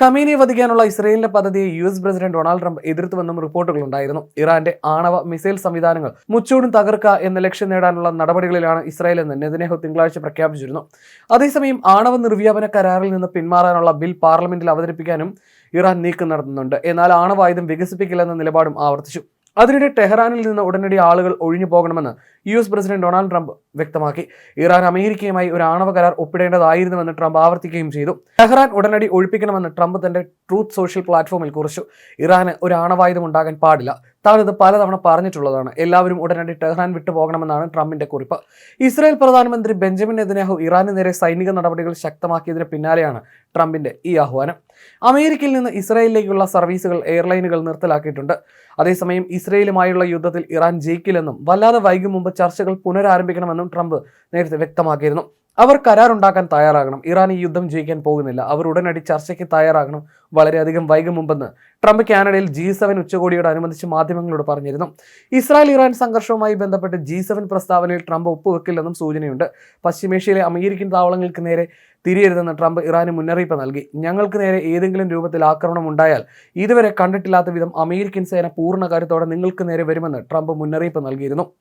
കമീനിയെ വധിക്കാനുള്ള ഇസ്രയേലിന്റെ പദ്ധതിയെ U S president Donald Trump എതിർത്തുവെന്നും റിപ്പോർട്ടുകളുണ്ടായിരുന്നു. ഇറാന്റെ ആണവ മിസൈൽ സംവിധാനങ്ങൾ മുച്ചൂടും തകർക്ക എന്ന ലക്ഷ്യം നേടാനുള്ള നടപടികളിലാണ് ഇസ്രായേൽ എന്ന് നെതന്യാഹു തിങ്കളാഴ്ച പ്രഖ്യാപിച്ചിരുന്നു. അതേസമയം ആണവ നിർവ്യാപന കരാറിൽ നിന്ന് പിന്മാറാനുള്ള ബിൽ പാർലമെന്റിൽ അവതരിപ്പിക്കാനും ഇറാൻ നീക്കം നടത്തുന്നുണ്ട്. എന്നാൽ ആണവായുധം വികസിപ്പിക്കില്ലെന്ന നിലപാടും ആവർത്തിച്ചു. അതിനിടെ ടെഹ്റാനിൽ നിന്ന് ഉടനടി ആളുകൾ ഒഴിഞ്ഞു പോകണമെന്ന് U S president Donald Trump വ്യക്തമാക്കി. ഇറാൻ അമേരിക്കയുമായി ഒരു ആണവ കരാർ ഒപ്പിടേണ്ടതായിരുന്നുവെന്ന് ട്രംപ് ആവർത്തിക്കുകയും ചെയ്തു. ടെഹ്റാൻ ഉടനടി ഒഴിപ്പിക്കണമെന്ന് ട്രംപ് തന്റെ ട്രൂത്ത് സോഷ്യൽ പ്ലാറ്റ്ഫോമിൽ കുറിച്ചു. ഇറാന് ഒരു ആണവായുധം ഉണ്ടാകാൻ പാടില്ല. താൻ ഇത് പലതവണ പറഞ്ഞിട്ടുള്ളതാണ്. എല്ലാവരും ഉടനടി ടെഹ്റാൻ വിട്ടുപോകണമെന്നാണ് ട്രംപിന്റെ കുറിപ്പ്. ഇസ്രായേൽ പ്രധാനമന്ത്രി ബെഞ്ചമിൻ നെതന്യാഹു ഇറാന് നേരെ സൈനിക നടപടികൾ ശക്തമാക്കിയതിന് പിന്നാലെയാണ് ട്രംപിന്റെ ഈ ആഹ്വാനം. അമേരിക്കയിൽ നിന്ന് ഇസ്രായേലിലേക്കുള്ള സർവീസുകൾ എയർലൈനുകൾ നിർത്തലാക്കിയിട്ടുണ്ട്. അതേസമയം ഇസ്രയേലുമായുള്ള യുദ്ധത്തിൽ ഇറാൻ ജയിക്കില്ലെന്നും വല്ലാതെ വൈകും മുമ്പ് ചർച്ചകൾ പുനരാരംഭിക്കണമെന്നും ട്രംപ് നേരത്തെ വ്യക്തമാക്കിയിരുന്നു. അവർ കരാറുണ്ടാക്കാൻ തയ്യാറാകണം. ഇറാൻ ഈ യുദ്ധം ജയിക്കാൻ പോകുന്നില്ല. അവർ ഉടനടി ചർച്ചയ്ക്ക് തയ്യാറാകണം. വളരെയധികം വൈകും മുമ്പെന്ന് ട്രംപ് കാനഡയിൽ ജി സെവൻ ഉച്ചകോടിയോടനുബന്ധിച്ച് മാധ്യമങ്ങളോട് പറഞ്ഞിരുന്നു. ഇസ്രായേൽ ഇറാൻ സംഘർഷവുമായി ബന്ധപ്പെട്ട് ജി സെവൻ പ്രസ്താവനയിൽ ട്രംപ് ഒപ്പുവെക്കില്ലെന്നും സൂചനയുണ്ട്. പശ്ചിമേഷ്യയിലെ അമേരിക്കൻ താവളങ്ങൾക്ക് നേരെ തിരിയരുതെന്ന് ട്രംപ് ഇറാന് മുന്നറിയിപ്പ് നൽകി. ഞങ്ങൾക്ക് നേരെ ഏതെങ്കിലും രൂപത്തിൽ ആക്രമണം ഉണ്ടായാൽ ഇതുവരെ കണ്ടിട്ടില്ലാത്ത വിധം അമേരിക്കൻ സേന പൂർണ കരുത്തോടെ നിങ്ങൾക്ക് നേരെ വരുമെന്ന് ട്രംപ് മുന്നറിയിപ്പ് നൽകിയിരുന്നു.